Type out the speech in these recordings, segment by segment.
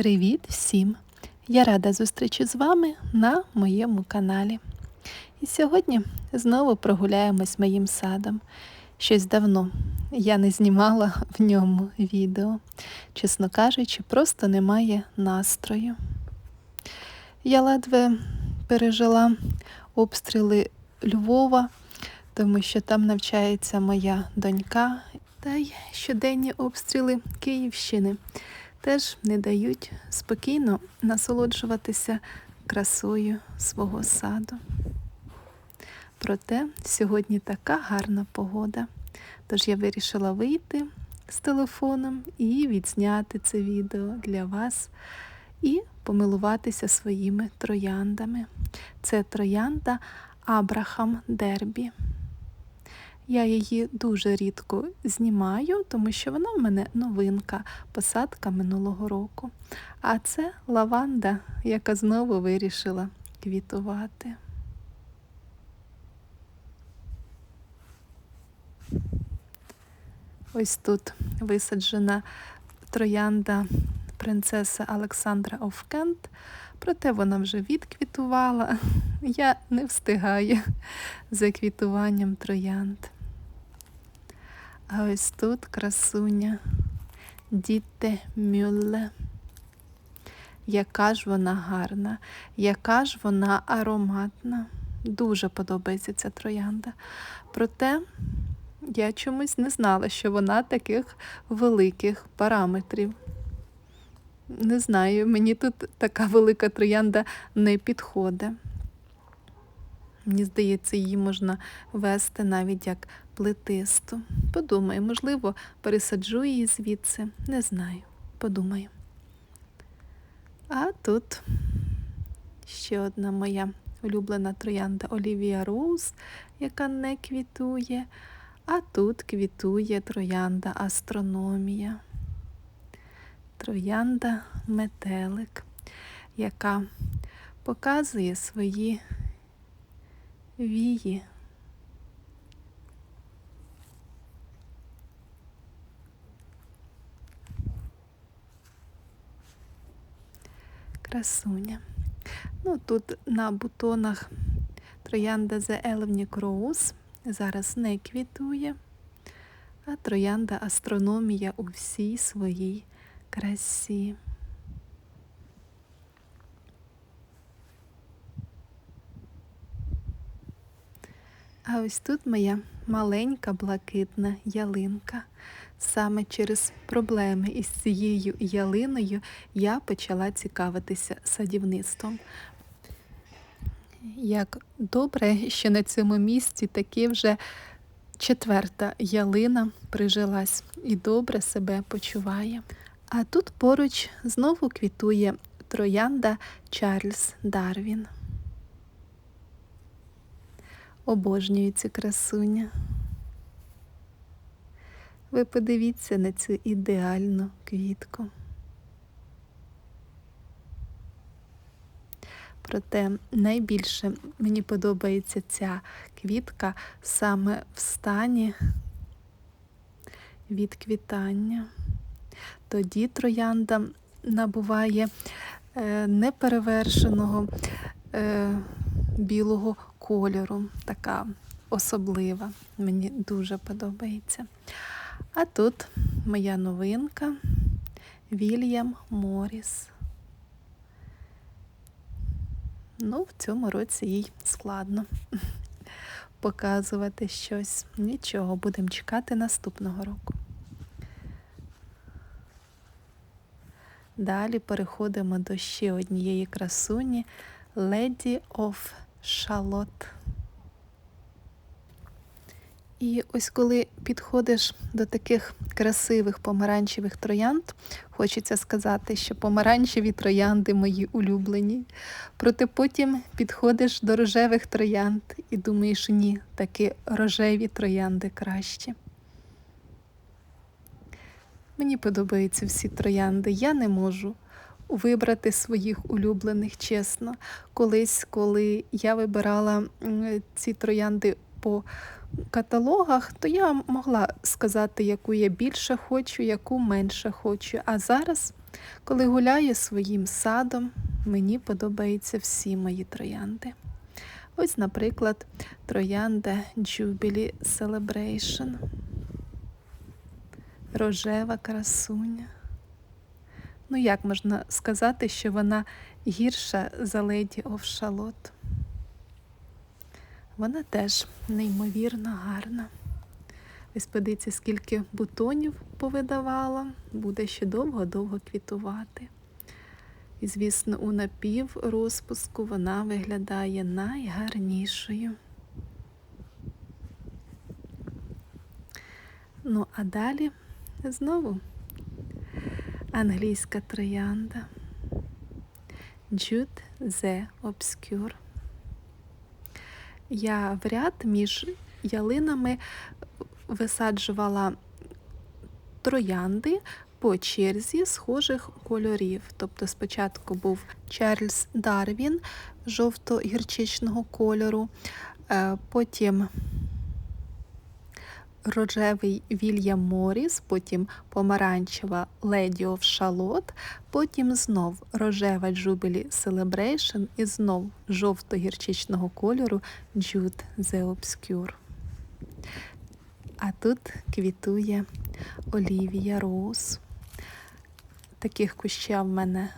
Привіт всім! Я рада зустрічі з вами на моєму каналі. І сьогодні знову прогуляємось моїм садом. Щось давно я не знімала в ньому відео. Чесно кажучи, просто немає настрою. Я ледве пережила обстріли Львова, тому що там навчається моя донька, та й щоденні обстріли Київщини теж не дають спокійно насолоджуватися красою свого саду. Проте сьогодні така гарна погода, тож я вирішила вийти з телефоном і відзняти це відео для вас і помилуватися своїми трояндами. Це троянда Абрахам Дербі. Я її дуже рідко знімаю, тому що вона в мене новинка, посадка минулого року. А це лаванда, яка знову вирішила квітувати. Ось тут висаджена троянда принцеса Олександра Овкент, проте вона вже відквітувала. Я не встигаю за квітуванням троянд. А ось тут красуня Діте Мюлле. Яка ж вона гарна, яка ж вона ароматна. Дуже подобається ця троянда. Проте я чомусь не знала, що вона таких великих параметрів. Не знаю, мені тут така велика троянда не підходить. Мені здається, її можна вести навіть як плетисту. Подумаю, можливо, пересаджу її звідси. Не знаю. Подумаю. А тут ще одна моя улюблена троянда Олівія Роуз, яка не квітує. А тут квітує троянда Астрономія. Троянда метелик, яка показує свої вії. Красуня. Ну, Тут на бутонах троянда The Elvenic Rose зараз не квітує, а троянда астрономія у всій своїй красі. А ось тут моя маленька блакитна ялинка. Саме через проблеми із цією ялиною я почала цікавитися садівництвом. Як добре, що на цьому місці таки вже четверта ялина прижилась і добре себе почуває. А тут поруч знову квітує троянда Чарльз Дарвін. Обожнюю цю красуня. Ви подивіться на цю ідеальну квітку. Проте найбільше мені подобається ця квітка саме в стані від квітання. Тоді троянда набуває е, неперевершеного е, білого кольору, така особлива. Мені дуже подобається. А тут моя новинка Вільям Моріс. Ну, в цьому році їй складно показувати щось. Нічого, будемо чекати наступного року. Далі переходимо до ще однієї красуні Lady of Charlotte. І ось коли підходиш до таких красивих помаранчевих троянд, хочеться сказати, що помаранчеві троянди мої улюблені. Проте потім підходиш до рожевих троянд і думаєш, ні, такі рожеві троянди кращі. Мені подобаються всі троянди. Я не можу вибрати своїх улюблених, чесно. Колись, коли я вибирала ці троянди по каталогах, то я могла сказати, яку я більше хочу, яку менше хочу. А зараз, коли гуляю своїм садом, мені подобаються всі мої троянди. Ось, наприклад, троянда Jubilee Celebration, рожева красуня. Ну, як можна сказати, що вона гірша за леді Овшалот? Вона теж неймовірно гарна. Ось подивіться, скільки бутонів повидавала, буде ще довго-довго квітувати. І, звісно, у напів розпуску вона виглядає найгарнішою. Ну, а далі знову англійська троянда Jude the Obscure. Я в ряд між ялинами висаджувала троянди по черзі схожих кольорів. Тобто спочатку був Чарльз Дарвін жовто-гірчичного кольору, е, потім рожевий Вільям Моріс, потім помаранчева Леді of Шалот, потім знов рожева Jubilee Celebration і знов жовто-гірчичного кольору Jude the Obscure. А тут квітує Олівія Роуз. Таких кущів в мене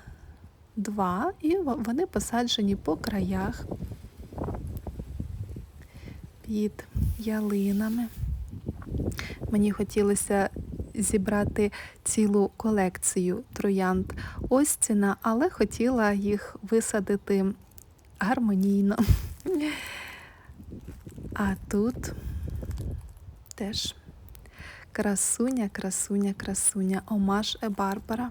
два, і вони посаджені по краях під ялинами. Мені хотілося зібрати цілу колекцію троянд Остіна, але хотіла їх висадити гармонійно. А тут теж красуня, красуня, красуня, омаш Е.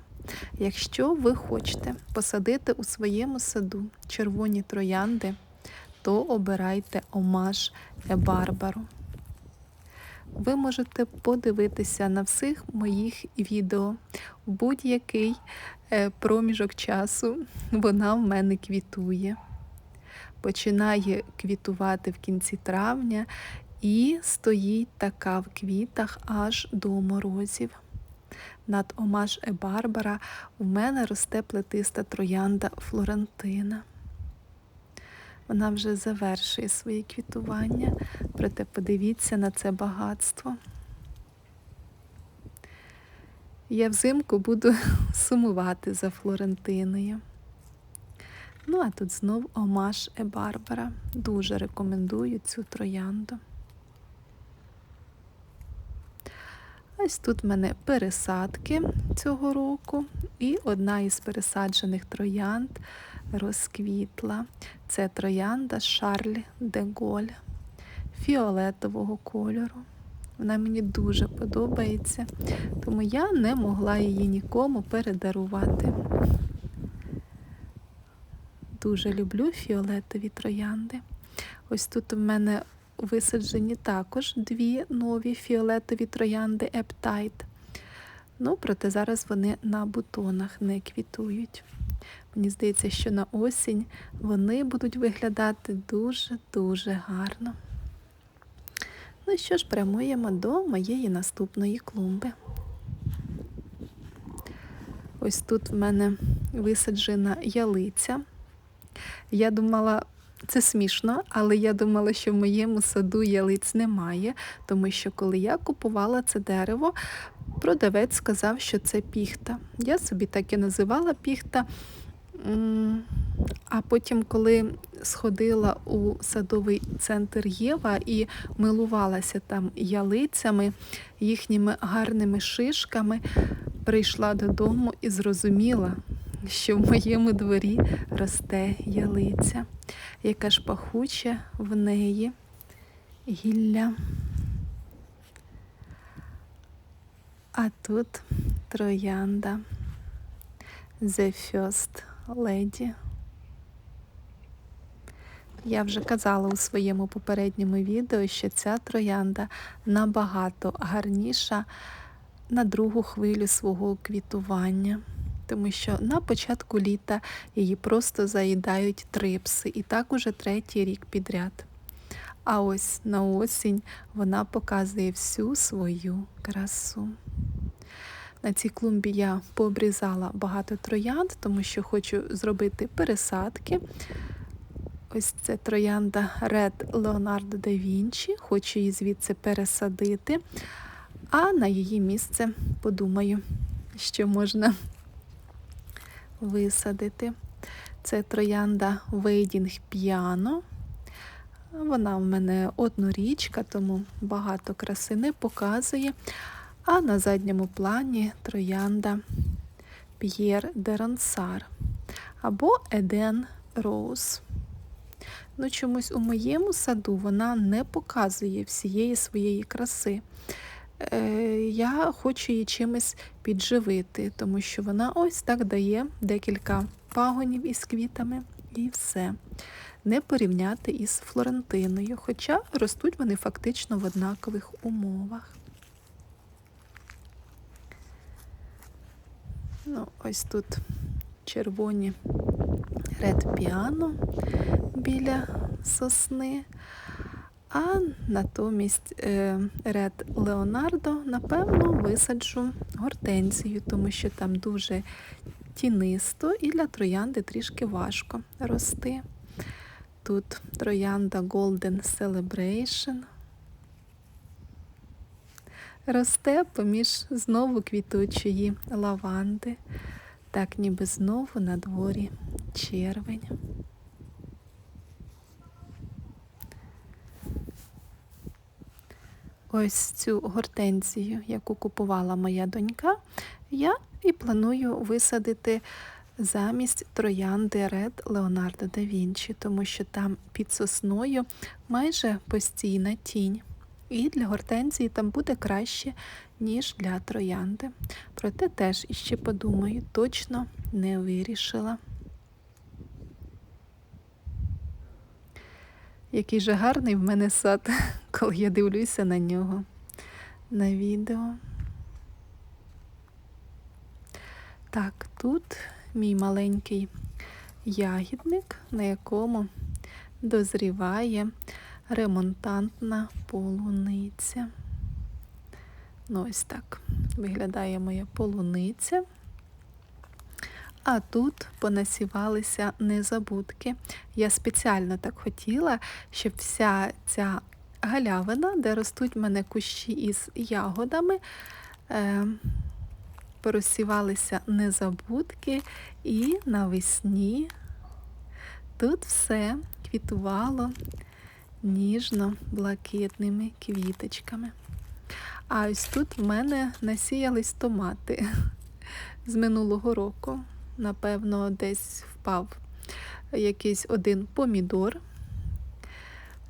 Якщо ви хочете посадити у своєму саду червоні троянди, то обирайте омаш Е Барбару. Ви можете подивитися на всіх моїх відео в будь-який е, проміжок часу вона в мене квітує. Починає квітувати в кінці травня і стоїть така в квітах аж до морозів. Над Омаш Е Барбара у мене росте плетиста троянда Флорентина. Вона вже завершує своє квітування, проте подивіться на це багатство. Я взимку буду сумувати за Флорентиною. Ну, а тут знов Омаш Е Барбара. Дуже рекомендую цю троянду. Ось тут в мене пересадки цього року, і одна із пересаджених троянд розквітла. Це троянда Шарль де Голь фіолетового кольору. Вона мені дуже подобається, тому я не могла її нікому передарувати. Дуже люблю фіолетові троянди. Ось тут у мене висаджені також дві нові фіолетові троянди Ептайт. Ну, проте зараз вони на бутонах не квітують. Мені здається, що на осінь вони будуть виглядати дуже-дуже гарно. Ну що ж, прямуємо до моєї наступної клумби. Ось тут в мене висаджена ялиця. Я думала, це смішно, але я думала, що в моєму саду ялиць немає, тому що коли я купувала це дерево, продавець сказав, що це піхта. Я собі так і називала піхта. А потім, коли сходила у садовий центр Єва і милувалася там ялицями, їхніми гарними шишками, прийшла додому і зрозуміла, що в моєму дворі росте ялиця, яка ж пахуча в неї гілля. А тут троянда The First Lady. Я вже казала у своєму попередньому відео, що ця троянда набагато гарніша на другу хвилю свого квітування, тому що на початку літа її просто заїдають трипси, і так уже третій рік підряд. А ось на осінь вона показує всю свою красу. На цій клумбі я пообрізала багато троянд, тому що хочу зробити пересадки. Ось це троянда Red Leonardo da Vinci, хочу її звідси пересадити, а на її місце подумаю, що можна висадити. Це троянда Waiting Piano. Вона в мене однорічка, тому багато краси не показує. А на задньому плані троянда П'єр де Ронсар або Еден Роуз. Ну, чомусь у моєму саду вона не показує всієї своєї краси. Е, Я хочу її чимось підживити, тому що вона ось так дає декілька пагонів із квітами і все. Не порівняти із Флорентиною, хоча ростуть вони фактично в однакових умовах. Ну, ось тут червоні ред піано біля сосни, а натомість ред Леонардо, напевно, висаджу гортензію, тому що там дуже тінисто і для троянди трішки важко рости. Тут троянда Golden Celebration. Росте поміж знову квітучої лаванди, так ніби знову на дворі червень. Ось цю гортензію, яку купувала моя донька, я і планую висадити замість троянди Red Leonardo da Vinci, тому що там під сосною майже постійна тінь. І для гортензії там буде краще, ніж для троянди. Проте теж іще подумаю, точно не вирішила. Який же гарний в мене сад, коли я дивлюся на нього на відео. Так, тут мій маленький ягідник, на якому дозріває ремонтантна полуниця. Ну, ось так виглядає моя полуниця. А тут понасівалися незабудки. Я спеціально так хотіла, щоб вся ця галявина, де ростуть в мене кущі із ягодами, е, порозсівалися незабудки, і навесні тут все квітувало ніжно-блакитними квіточками. А ось тут в мене насіялись томати з минулого року. Напевно, десь впав якийсь один помідор.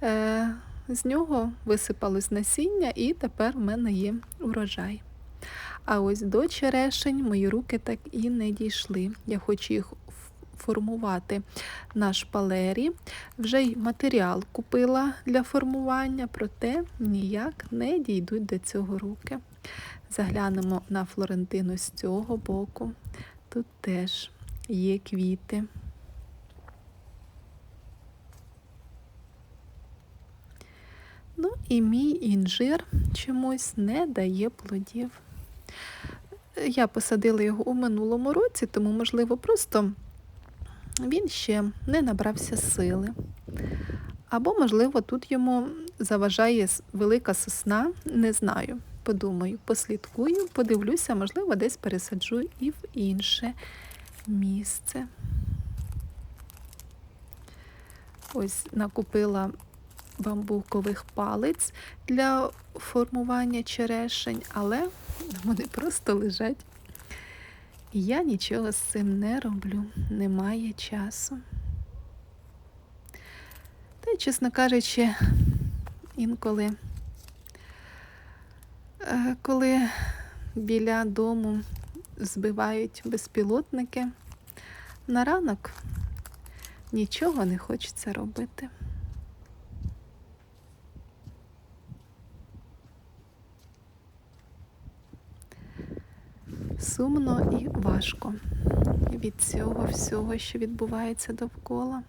Е, з нього висипалось насіння, і тепер в мене є урожай. А ось до черешень мої руки так і не дійшли. Я хочу їх формувати на шпалері. Вже й матеріал купила для формування, проте ніяк не дійдуть до цього руки. Заглянемо на Флорентину з цього боку. Тут теж є квіти. Ну і мій інжир чомусь не дає плодів. Я посадила його у минулому році, тому, можливо, просто він ще не набрався сили. Або, можливо, тут йому заважає велика сосна, не знаю. Подумаю, послідкую, подивлюся, можливо, десь пересаджу і в інше місце. Ось накупила бамбукових палиць для формування черешень, але вони просто лежать. Я нічого з цим не роблю, немає часу. Та й, чесно кажучи, інколи, е, коли біля дому збивають безпілотники, на ранок нічого не хочеться робити. Сумно і важко від цього всього, що відбувається довкола.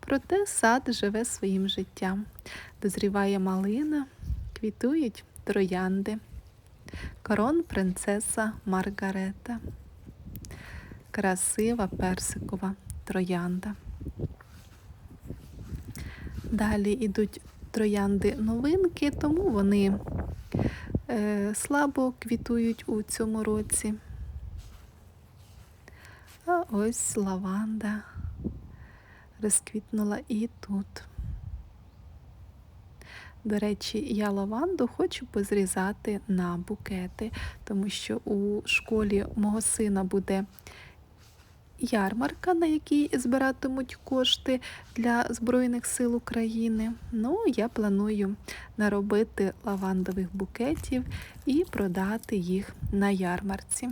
Проте сад живе своїм життям. Дозріває малина, квітують троянди. Корон принцеса Маргарета. Красива персикова троянда. Далі йдуть троянди новинки, тому вони слабо квітують у цьому році. А ось лаванда розквітнула і тут. До речі, я лаванду хочу позрізати на букети, тому що у школі мого сина буде ярмарка, на якій збиратимуть кошти для Збройних сил України. Ну, я планую наробити лавандових букетів і продати їх на ярмарці.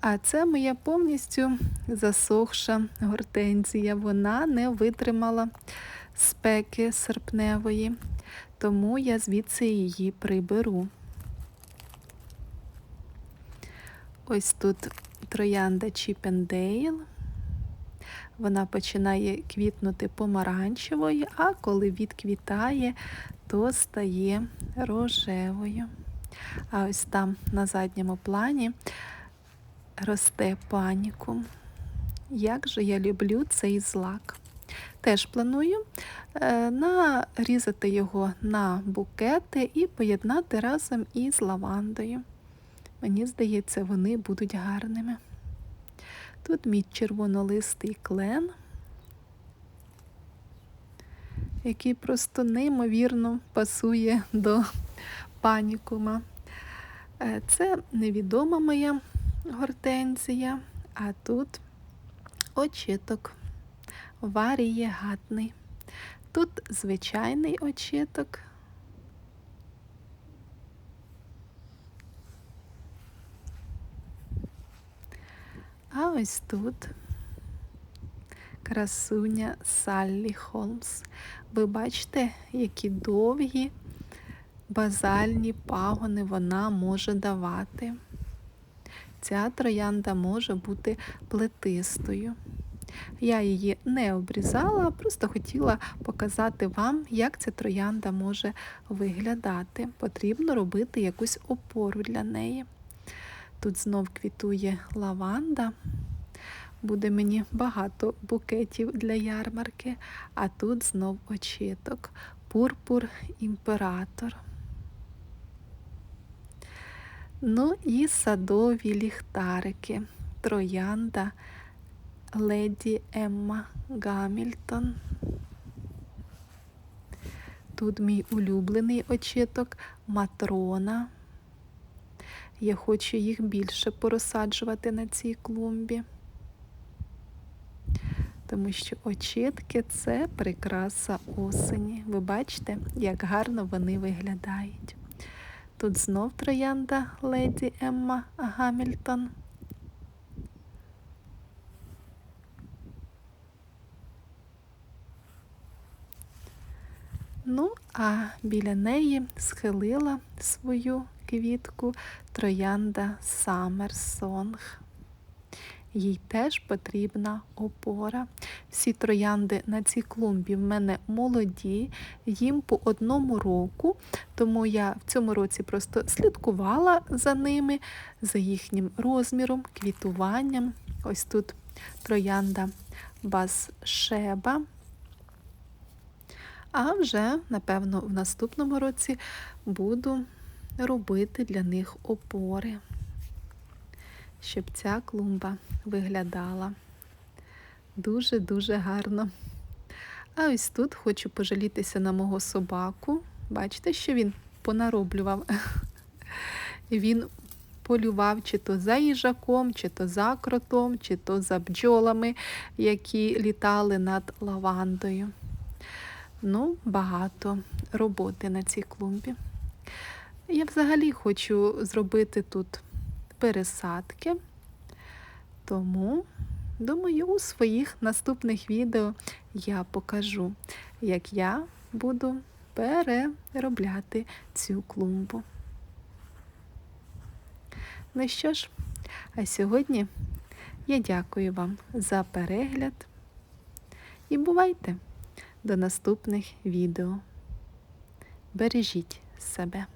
А це моя повністю засохша гортензія. Вона не витримала спеки серпневої, тому я звідси її приберу. Ось тут троянда Чіпендейл. Вона починає квітнути помаранчевою, а коли відквітає, то стає рожевою. А ось там на задньому плані росте панікум. Як же я люблю цей злак. Теж планую е, нарізати його на букети і поєднати разом із лавандою. Мені здається, вони будуть гарними. Тут мій червонолистий клен, який просто неймовірно пасує до панікума. Е, це невідома моя гортензія, а тут очіток варієгатний. Тут звичайний очіток. Ось тут красуня Саллі Холмс. Ви бачите, які довгі базальні пагони вона може давати. Ця троянда може бути плетистою. Я її не обрізала, просто хотіла показати вам, як ця троянда може виглядати. Потрібно робити якусь опору для неї. Тут знов квітує лаванда. Буде мені багато букетів для ярмарки, а тут знов очіток. Пурпур імператор. Ну і садові ліхтарики. Троянда леді Емма Гамільтон. Тут мій улюблений очіток Матрона. Я хочу їх більше порозсаджувати на цій клумбі, тому що очітки це прикраса осені. Ви бачите, як гарно вони виглядають. Тут знов троянда леді Емма Гамільтон. Ну, а біля неї схилила свою квітку троянда Саммерсонг. Їй теж потрібна опора. Всі троянди на цій клумбі в мене молоді, їм по одному року, тому я в цьому році просто слідкувала за ними, за їхнім розміром, квітуванням. Ось тут троянда Басшеба. А вже, напевно, в наступному році буду робити для них опори, щоб ця клумба виглядала дуже-дуже гарно. А ось тут хочу пожалітися на мого собаку. Бачите, що він понароблював? Він полював чи то за їжаком, чи то за кротом, чи то за бджолами, які літали над лавандою. Ну, багато роботи на цій клумбі. Я взагалі хочу зробити тут пересадки, тому, думаю, у своїх наступних відео я покажу, як я буду переробляти цю клумбу. Ну що ж, а сьогодні я дякую вам за перегляд І бувайте до наступних відео. Бережіть себе.